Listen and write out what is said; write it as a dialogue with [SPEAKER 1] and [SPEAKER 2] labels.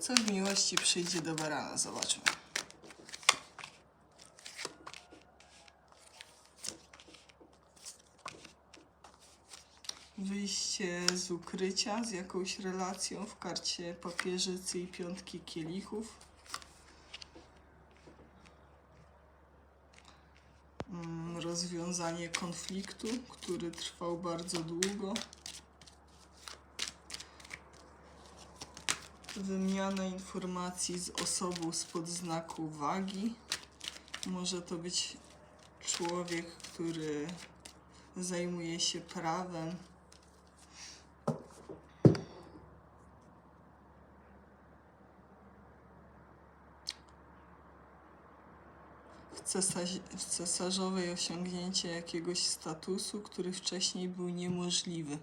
[SPEAKER 1] Co w miłości przyjdzie do barana? Zobaczmy. Wyjście z ukrycia z jakąś relacją w karcie papieżycy i piątki kielichów. Mm, Rozwiązanie konfliktu, który trwał bardzo długo. Wymiana informacji z osobą spod znaku wagi. Może to być człowiek, który zajmuje się prawem. W, cesarz, w cesarzowej osiągnięcie jakiegoś statusu, który wcześniej był niemożliwy.